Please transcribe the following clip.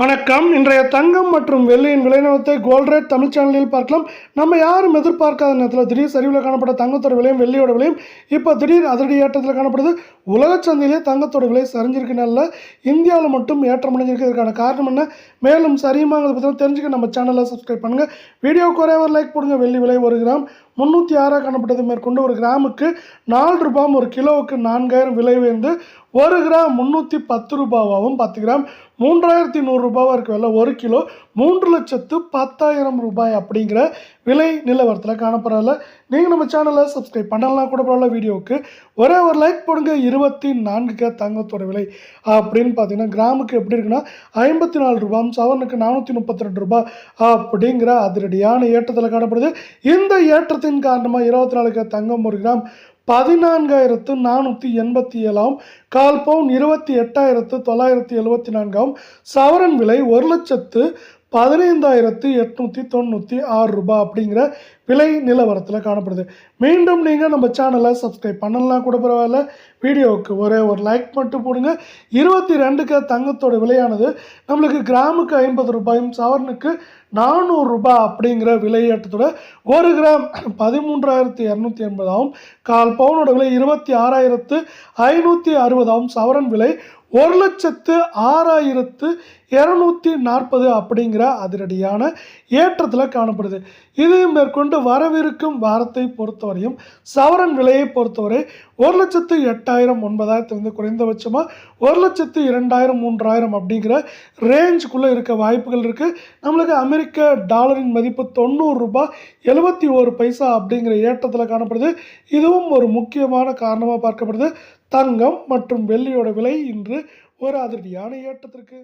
வணக்கம். இன்றைய தங்கம் மற்றும் வெள்ளியின் விலைநிலத்தை கோல்ட் ரேட் தமிழ் சேனலில் பார்க்கலாம். நம்ம யாரும் எதிர்பார்க்காத நேரத்தில் திடீர் சரிவில் காணப்பட்ட தங்கத்தோட விலையும் வெள்ளியோட விலையும் இப்போ திடீர் அதிரடி ஏற்றத்தில் காணப்படுது. உலக சந்தையிலே தங்கத்தோட விலை சரிஞ்சிருக்கனால இந்தியாவில் மட்டும் ஏற்றம் அடைஞ்சிருக்கிறதுக்கான காரணம் என்ன? மேலும் சரியுமாங்கிறத பற்றி தெரிஞ்சுக்க நம்ம சேனலை சப்ஸ்கிரைப் பண்ணுங்கள் வீடியோ ஒரே ஒரு லைக் போடுங்க. வெள்ளி விலை ஒரு கிராம். முந்நூற்றி ஆறாக காணப்பட்டது மேற்கொண்டு ஒரு கிராமுக்கு நாலு ரூபாயும் ஒரு கிலோவுக்கு நான்காயிரம் விலை உயர்ந்து ஒரு கிராம் முந்நூற்றி பத்து ரூபாவாகவும் பத்து கிராம். மூன்றாயிரத்தி நூறுரூபாவாக இருக்க விலை ஒரு கிலோ மூன்று லட்சத்து பத்தாயிரம் ரூபாய் அப்படிங்கிற விலை நிலவரத்தில் காணப்படல நீங்கள் நம்ம சேனலை சப்ஸ்கிரைப் பண்ணலாம் கூட பரவாயில்ல வீடியோவுக்கு ஒரே ஒரு லைக் போடுங்க இருபத்தி நான்குக்கு தங்கத்தோட விலை. அப்படின்னு பார்த்தீங்கன்னா கிராமுக்கு எப்படி இருக்குன்னா ஐம்பத்தி நாலு ரூபாய் சவரனுக்கு நானூற்றி முப்பத்தி ரெண்டு ரூபாய் அப்படிங்கிற அதிரடியான ஏற்றத்தில் காணப்படுது. இந்த ஏற்றத்தின் காரணமாக இருபத்தி நாலுக்கு தங்கம் ஒரு கிராம் பதினான்காயிரத்து நானூற்றி எண்பத்தி ஏழாம் கால் பவுன் இருபத்தி எட்டாயிரத்து தொள்ளாயிரத்தி எழுபத்தி நான்காம் சவரன் விலை ஒரு லட்சத்து பதினைந்தாயிரத்து எட்நூற்றி தொண்ணூற்றி ஆறு ரூபாய் அப்படிங்கிற விலை நிலவரத்தில் காணப்படுது. மீண்டும் நீங்கள் நம்ம சேனலை சப்ஸ்கிரைப் பண்ணலாம் கூட பரவாயில்ல. வீடியோவுக்கு ஒரே ஒரு லைக் மட்டும் போடுங்க. இருபத்தி ரெண்டுக்கு தங்கத்தோட விலையானது நம்மளுக்கு கிராமுக்கு ஐம்பது ரூபாயும் சவரனுக்கு நானூறுரூபா அப்படிங்கிற விலையேற்றத்தோட ஒரு கிராம் பதிமூன்றாயிரத்தி இரநூத்தி எண்பதாகவும் கால் பவுனோட விலை இருபத்தி ஆறாயிரத்து ஐநூற்றி அறுபதாகவும் சவரன் விலை ஒரு லட்சத்து ஆறாயிரத்து இரநூத்தி நாற்பது அப்படிங்கிற அதிரடியான ஏற்றத்தில் காணப்படுது. இது மேற்கொண்டு வரவிருக்கும் வாரத்தை பொறுத்தவரையும் சவரன் விலையை பொறுத்தவரை ஒரு லட்சத்து எட்டாயிரம் ஒன்பதாயிரத்துலேருந்து குறைந்தபட்சமாக ஒரு லட்சத்து இரண்டாயிரம் மூன்றாயிரம் அப்படிங்கிற ரேஞ்சுக்குள்ளே இருக்க வாய்ப்புகள் இருக்குது நம்மளுக்கு அமெரிக்க அமெரிக்க டாலரின் மதிப்பு தொண்ணூறு ரூபாய் எழுபத்தி ஒரு பைசா அப்படிங்கிற ஏற்றத்தில் காணப்படுது. இதுவும் ஒரு முக்கியமான காரணமாக பார்க்கப்படுது. தங்கம் மற்றும் வெள்ளியோட விலை இன்று ஒரு அதிர்டியான ஏற்றத்திற்கு.